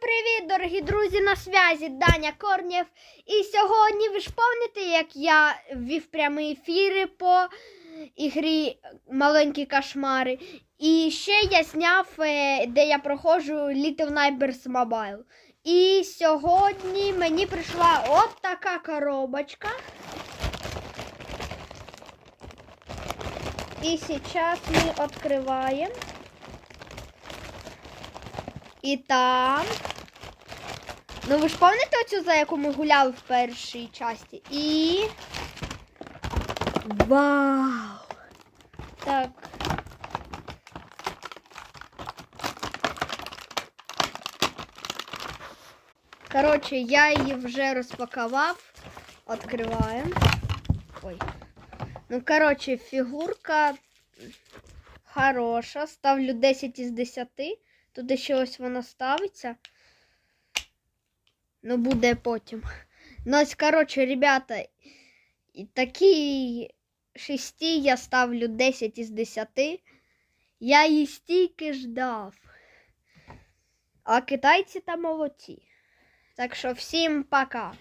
привіт, дорогі друзі, на зв'язі Даня Корнєв. І сьогодні ви ж пам'ятаєте, як я ввів прямі ефіри по ігрі Маленькі кошмари. І ще я зняв, е, де я проходжу Little Nightmares Mobile. І сьогодні мені прийшла от така коробочка. І зараз ми відкриваємо. І там. Ну ви ж пам'ятаєте оцю, за яку ми гуляли в першій часті? І. Вау! Так. Коротше, я її вже розпакував. Відкриваємо. Ой. Ну, коротше, фігурка хороша. Ставлю 10 із 10. Туди ще ось воно ставиться. Ну, буде потім. Ну, ось, коротше, ребята, такі шесті я ставлю 10 із 10. Я її стільки ждав. А китайці там молодці. Так що всім пока.